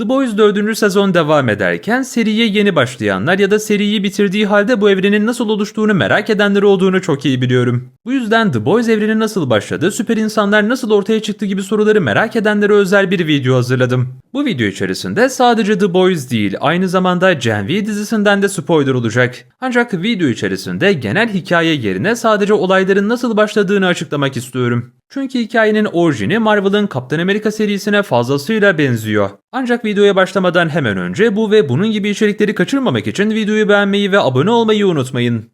The Boys 4. sezon devam ederken seriye yeni başlayanlar ya da seriyi bitirdiği halde bu evrenin nasıl oluştuğunu merak edenler olduğunu çok iyi biliyorum. Bu yüzden The Boys evreni nasıl başladı, süper insanlar nasıl ortaya çıktı gibi soruları merak edenlere özel bir video hazırladım. Bu video içerisinde sadece The Boys değil, aynı zamanda Gen V dizisinden de spoiler olacak. Ancak video içerisinde genel hikaye yerine sadece olayların nasıl başladığını açıklamak istiyorum. Çünkü hikayenin orijini Marvel'ın Kaptan Amerika serisine fazlasıyla benziyor. Ancak videoya başlamadan hemen önce bu ve bunun gibi içerikleri kaçırmamak için videoyu beğenmeyi ve abone olmayı unutmayın.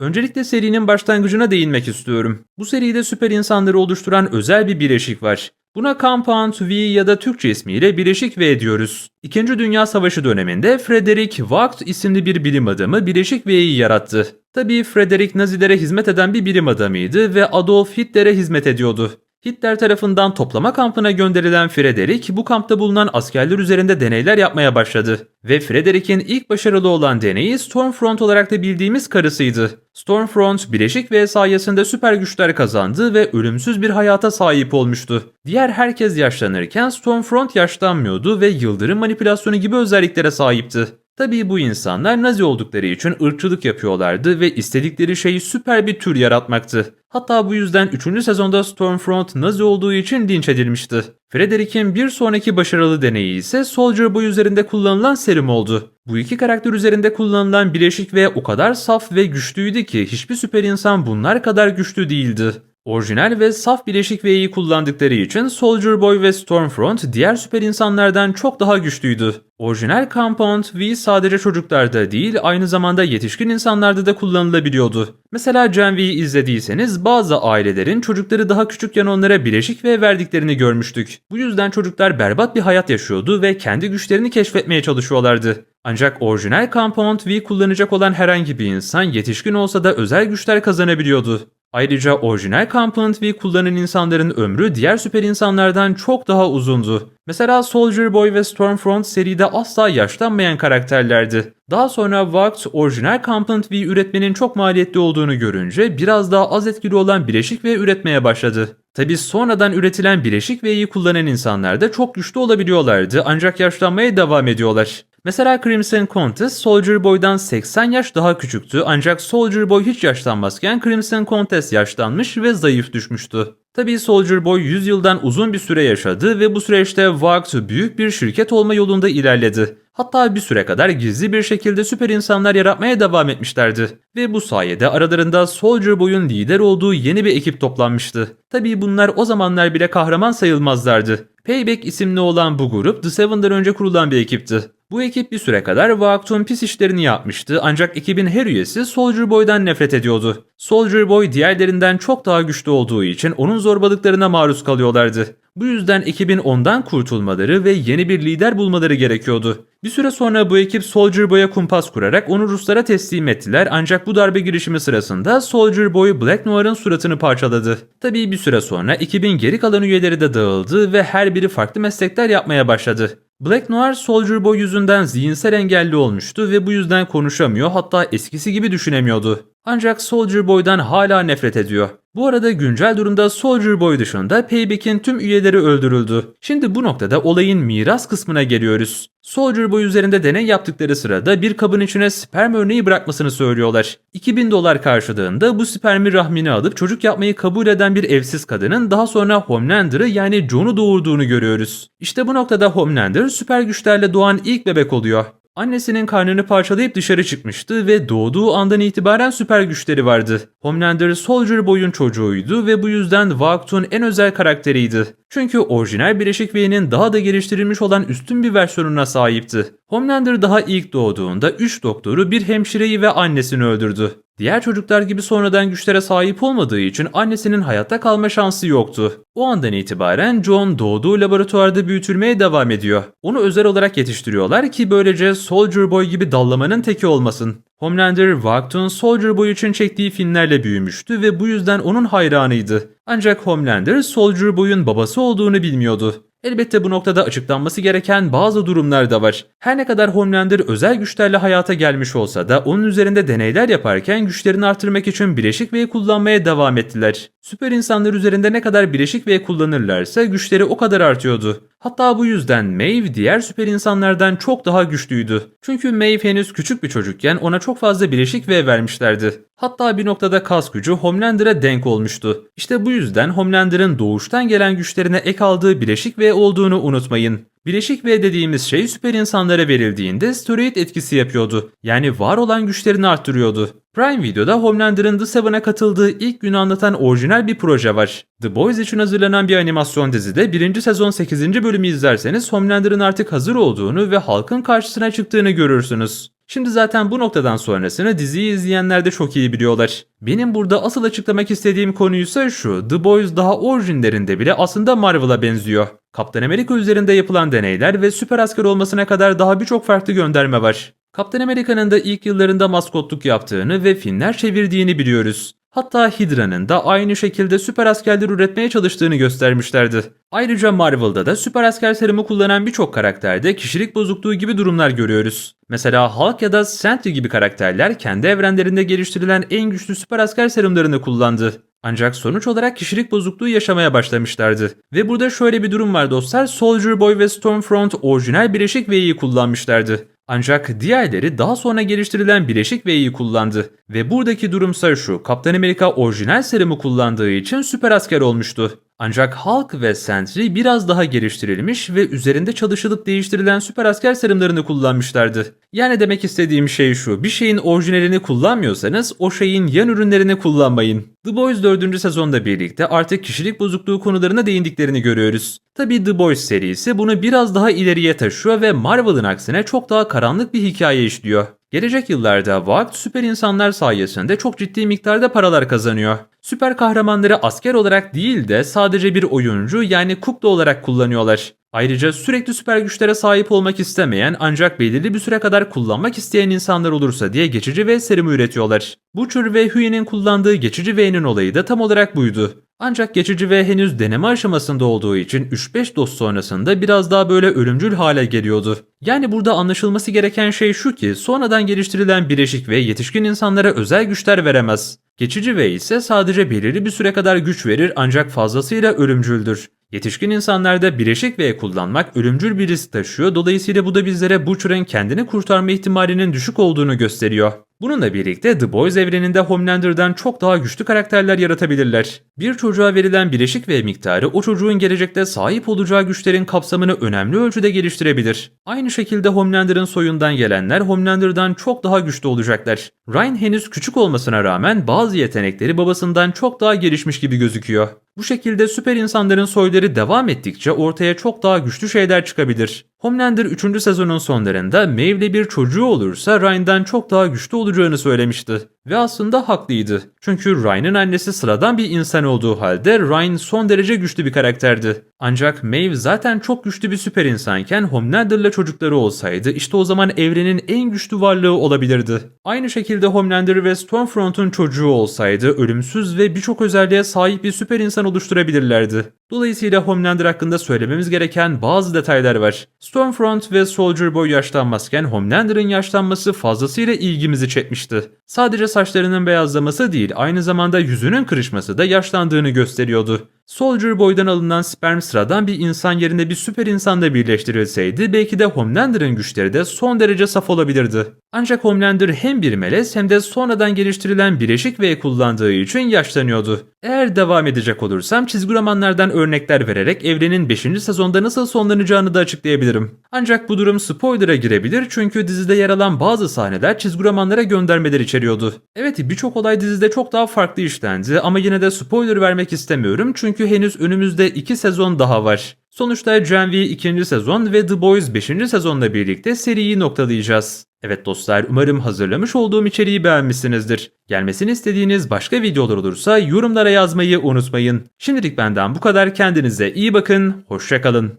Öncelikle serinin başlangıcına değinmek istiyorum. Bu seride süper insanları oluşturan özel bir bileşik var. Buna Compound V ya da Türkçe ismiyle Bileşik V diyoruz. İkinci Dünya Savaşı döneminde Frederick Vogt isimli bir bilim adamı Bileşik V'yi yarattı. Tabii Frederick Nazilere hizmet eden bir bilim adamıydı ve Adolf Hitler'e hizmet ediyordu. Hitler tarafından toplama kampına gönderilen Frederick bu kampta bulunan askerler üzerinde deneyler yapmaya başladı. Ve Frederick'in ilk başarılı olan deneyi Stormfront olarak da bildiğimiz karısıydı. Stormfront, Bileşik V sayesinde süper güçler kazandı ve ölümsüz bir hayata sahip olmuştu. Diğer herkes yaşlanırken Stormfront yaşlanmıyordu ve yıldırım manipülasyonu gibi özelliklere sahipti. Tabii bu insanlar Nazi oldukları için ırkçılık yapıyorlardı ve istedikleri şey süper bir tür yaratmaktı. Hatta bu yüzden 3. sezonda Stormfront Nazi olduğu için linç edilmişti. Frederick'in bir sonraki başarılı deneyi ise Soldier Boy üzerinde kullanılan serum oldu. Bu iki karakter üzerinde kullanılan bileşik ve o kadar saf ve güçlüydü ki hiçbir süper insan bunlar kadar güçlü değildi. Orijinal ve saf bileşik V'yi kullandıkları için Soldier Boy ve Stormfront diğer süper insanlardan çok daha güçlüydü. Orijinal Compound V sadece çocuklarda değil aynı zamanda yetişkin insanlarda da kullanılabiliyordu. Mesela Gen V'yi izlediyseniz bazı ailelerin çocukları daha küçükken onlara bileşik V verdiklerini görmüştük. Bu yüzden çocuklar berbat bir hayat yaşıyordu ve kendi güçlerini keşfetmeye çalışıyorlardı. Ancak orijinal Compound V kullanacak olan herhangi bir insan yetişkin olsa da özel güçler kazanabiliyordu. Ayrıca orijinal Compound V kullanan insanların ömrü diğer süper insanlardan çok daha uzundu. Mesela Soldier Boy ve Stormfront seride asla yaşlanmayan karakterlerdi. Daha sonra Vogt orijinal Compound V üretmenin çok maliyetli olduğunu görünce biraz daha az etkili olan bileşik V üretmeye başladı. Tabi sonradan üretilen bileşik V'yi kullanan insanlar da çok güçlü olabiliyorlardı ancak yaşlanmaya devam ediyorlar. Mesela Crimson Contest Soldier Boy'dan 80 yaş daha küçüktü ancak Soldier Boy hiç yaşlanmazken Crimson Contest yaşlanmış ve zayıf düşmüştü. Tabii Soldier Boy 100 yıldan uzun bir süre yaşadı ve bu süreçte Vogt büyük bir şirket olma yolunda ilerledi. Hatta bir süre kadar gizli bir şekilde süper insanlar yaratmaya devam etmişlerdi. Ve bu sayede aralarında Soldier Boy'un lider olduğu yeni bir ekip toplanmıştı. Tabii bunlar o zamanlar bile kahraman sayılmazlardı. Payback isimli olan bu grup The Seven'dan önce kurulan bir ekipti. Bu ekip bir süre kadar Vogt'un pis işlerini yapmıştı ancak ekibin her üyesi Soldier Boy'dan nefret ediyordu. Soldier Boy diğerlerinden çok daha güçlü olduğu için onun zorbalıklarına maruz kalıyorlardı. Bu yüzden ekibin ondan kurtulmaları ve yeni bir lider bulmaları gerekiyordu. Bir süre sonra bu ekip Soldier Boy'a kumpas kurarak onu Ruslara teslim ettiler ancak bu darbe girişimi sırasında Soldier Boy Black Noir'ın suratını parçaladı. Tabii bir süre sonra ekibin geri kalan üyeleri de dağıldı ve her biri farklı meslekler yapmaya başladı. Black Noir Soldier Boy yüzünden zihinsel engelli olmuştu ve bu yüzden konuşamıyor hatta eskisi gibi düşünemiyordu. Ancak Soldier Boy'dan hala nefret ediyor. Bu arada güncel durumda Soldier Boy dışında Payback'in tüm üyeleri öldürüldü. Şimdi bu noktada olayın miras kısmına geliyoruz. Soldier Boy üzerinde deney yaptıkları sırada bir kabın içine sperm örneği bırakmasını söylüyorlar. 2000 dolar karşılığında bu spermi rahmine alıp çocuk yapmayı kabul eden bir evsiz kadının daha sonra Homelander'ı yani John'u doğurduğunu görüyoruz. İşte bu noktada Homelander süper güçlerle doğan ilk bebek oluyor. Annesinin karnını parçalayıp dışarı çıkmıştı ve doğduğu andan itibaren süper güçleri vardı. Homelander Soldier Boy'un çocuğuydu ve bu yüzden Vogt'un en özel karakteriydi. Çünkü orijinal Bileşik V'nin daha da geliştirilmiş olan üstün bir versiyonuna sahipti. Homelander daha ilk doğduğunda 3 doktoru, bir hemşireyi ve annesini öldürdü. Diğer çocuklar gibi sonradan güçlere sahip olmadığı için annesinin hayatta kalma şansı yoktu. O andan itibaren John doğduğu laboratuvarda büyütülmeye devam ediyor. Onu özel olarak yetiştiriyorlar ki böylece Soldier Boy gibi dallamanın teki olmasın. Homelander, Vogt'un Soldier Boy için çektiği filmlerle büyümüştü ve bu yüzden onun hayranıydı. Ancak Homelander, Soldier Boy'un babası olduğunu bilmiyordu. Elbette bu noktada açıklanması gereken bazı durumlar da var. Her ne kadar Homelander özel güçlerle hayata gelmiş olsa da onun üzerinde deneyler yaparken güçlerini artırmak için bileşik V'yi kullanmaya devam ettiler. Süper insanlar üzerinde ne kadar bileşik V kullanırlarsa güçleri o kadar artıyordu. Hatta bu yüzden Maeve diğer süper insanlardan çok daha güçlüydü. Çünkü Maeve henüz küçük bir çocukken ona çok fazla bileşik V vermişlerdi. Hatta bir noktada kas gücü Homelander'a denk olmuştu. İşte bu yüzden Homelander'ın doğuştan gelen güçlerine ek aldığı bileşik V olduğunu unutmayın. Bileşik V dediğimiz şey süper insanlara verildiğinde steroid etkisi yapıyordu. Yani var olan güçlerini arttırıyordu. Prime Video'da Homelander'ın The Seven'a katıldığı ilk günü anlatan orijinal bir proje var. The Boys için hazırlanan bir animasyon dizide 1. sezon 8. bölümü izlerseniz Homelander'ın artık hazır olduğunu ve halkın karşısına çıktığını görürsünüz. Şimdi zaten bu noktadan sonrasını diziyi izleyenler de çok iyi biliyorlar. Benim burada asıl açıklamak istediğim konuysa şu. The Boys daha orijinlerinde bile aslında Marvel'a benziyor. Kaptan Amerika üzerinde yapılan deneyler ve süper asker olmasına kadar daha birçok farklı gönderme var. Kaptan Amerika'nın da ilk yıllarında maskotluk yaptığını ve filmler çevirdiğini biliyoruz. Hatta Hydra'nın da aynı şekilde süper askerler üretmeye çalıştığını göstermişlerdi. Ayrıca Marvel'da da süper asker serumu kullanan birçok karakterde kişilik bozukluğu gibi durumlar görüyoruz. Mesela Hulk ya da Sentry gibi karakterler kendi evrenlerinde geliştirilen en güçlü süper asker serumlarını kullandı. Ancak sonuç olarak kişilik bozukluğu yaşamaya başlamışlardı. Ve burada şöyle bir durum var dostlar. Soldier Boy ve Stormfront orijinal bileşik V'yi kullanmışlardı. Ancak diğerleri daha sonra geliştirilen bileşik V'yi kullandı. Ve buradaki durumsa şu. Kaptan Amerika orijinal serumu kullandığı için süper asker olmuştu. Ancak Hulk ve Sentry biraz daha geliştirilmiş ve üzerinde çalışılıp değiştirilen süper asker serumlarını kullanmışlardı. Yani demek istediğim şey şu, bir şeyin orijinalini kullanmıyorsanız o şeyin yan ürünlerini kullanmayın. The Boys 4. sezonda birlikte artık kişilik bozukluğu konularına değindiklerini görüyoruz. Tabi The Boys serisi bunu biraz daha ileriye taşıyor ve Marvel'ın aksine çok daha karanlık bir hikaye işliyor. Gelecek yıllarda Vought süper insanlar sayesinde çok ciddi miktarda paralar kazanıyor. Süper kahramanları asker olarak değil de sadece bir oyuncu yani kukla olarak kullanıyorlar. Ayrıca sürekli süper güçlere sahip olmak istemeyen ancak belirli bir süre kadar kullanmak isteyen insanlar olursa diye geçici V serumu üretiyorlar. Butcher ve Huey'nin kullandığı geçici V'nin olayı da tam olarak buydu. Ancak geçici V henüz deneme aşamasında olduğu için 3-5 doz sonrasında biraz daha böyle ölümcül hale geliyordu. Yani burada anlaşılması gereken şey şu ki sonradan geliştirilen bileşik ve yetişkin insanlara özel güçler veremez. Geçici V ise sadece belirli bir süre kadar güç verir ancak fazlasıyla ölümcüldür. Yetişkin insanlarda bileşik V kullanmak ölümcül bir risk taşıyor. Dolayısıyla bu da bizlere Butcher'ın kendini kurtarma ihtimalinin düşük olduğunu gösteriyor. Bununla birlikte The Boys evreninde Homelander'dan çok daha güçlü karakterler yaratabilirler. Bir çocuğa verilen bileşik V miktarı o çocuğun gelecekte sahip olacağı güçlerin kapsamını önemli ölçüde geliştirebilir. Aynı şekilde Homelander'ın soyundan gelenler Homelander'dan çok daha güçlü olacaklar. Ryan henüz küçük olmasına rağmen bazı yetenekleri babasından çok daha gelişmiş gibi gözüküyor. Bu şekilde süper insanların soyları devam ettikçe ortaya çok daha güçlü şeyler çıkabilir. Homelander 3. sezonun sonlarında Maeve'le bir çocuğu olursa Ryan'dan çok daha güçlü olacağını söylemişti. Ve aslında haklıydı. Çünkü Ryan'ın annesi sıradan bir insan olduğu halde Ryan son derece güçlü bir karakterdi. Ancak Maeve zaten çok güçlü bir süper insanken Homelander'la çocukları olsaydı işte o zaman evrenin en güçlü varlığı olabilirdi. Aynı şekilde Homelander ve Stormfront'un çocuğu olsaydı ölümsüz ve birçok özelliğe sahip bir süper insan oluşturabilirlerdi. Dolayısıyla Homelander hakkında söylememiz gereken bazı detaylar var. Stormfront ve Soldier Boy yaşlanmazken Homelander'ın yaşlanması fazlasıyla ilgimizi çekmişti. Sadece saçlarının beyazlaması değil aynı zamanda yüzünün kırışması da yaşlandığını gösteriyordu. Soldier Boy'dan alınan sperm sıradan bir insan yerine bir süper insanla birleştirilseydi belki de Homelander'ın güçleri de son derece saf olabilirdi. Ancak Homelander hem bir melez hem de sonradan geliştirilen bileşik V kullandığı için yaşlanıyordu. Eğer devam edecek olursam çizgi romanlardan örnekler vererek evrenin 5. sezonda nasıl sonlanacağını da açıklayabilirim. Ancak bu durum spoiler'a girebilir çünkü dizide yer alan bazı sahneler çizgi romanlara göndermeler içeriyordu. Evet birçok olay dizide çok daha farklı işlendi ama yine de spoiler vermek istemiyorum çünkü henüz önümüzde 2 sezon daha var. Sonuçta Gen V 2. sezon ve The Boys 5. sezonla birlikte seriyi noktalayacağız. Evet dostlar umarım hazırlamış olduğum içeriği beğenmişsinizdir. Gelmesini istediğiniz başka videolar olursa yorumlara yazmayı unutmayın. Şimdilik benden bu kadar kendinize iyi bakın, hoşçakalın.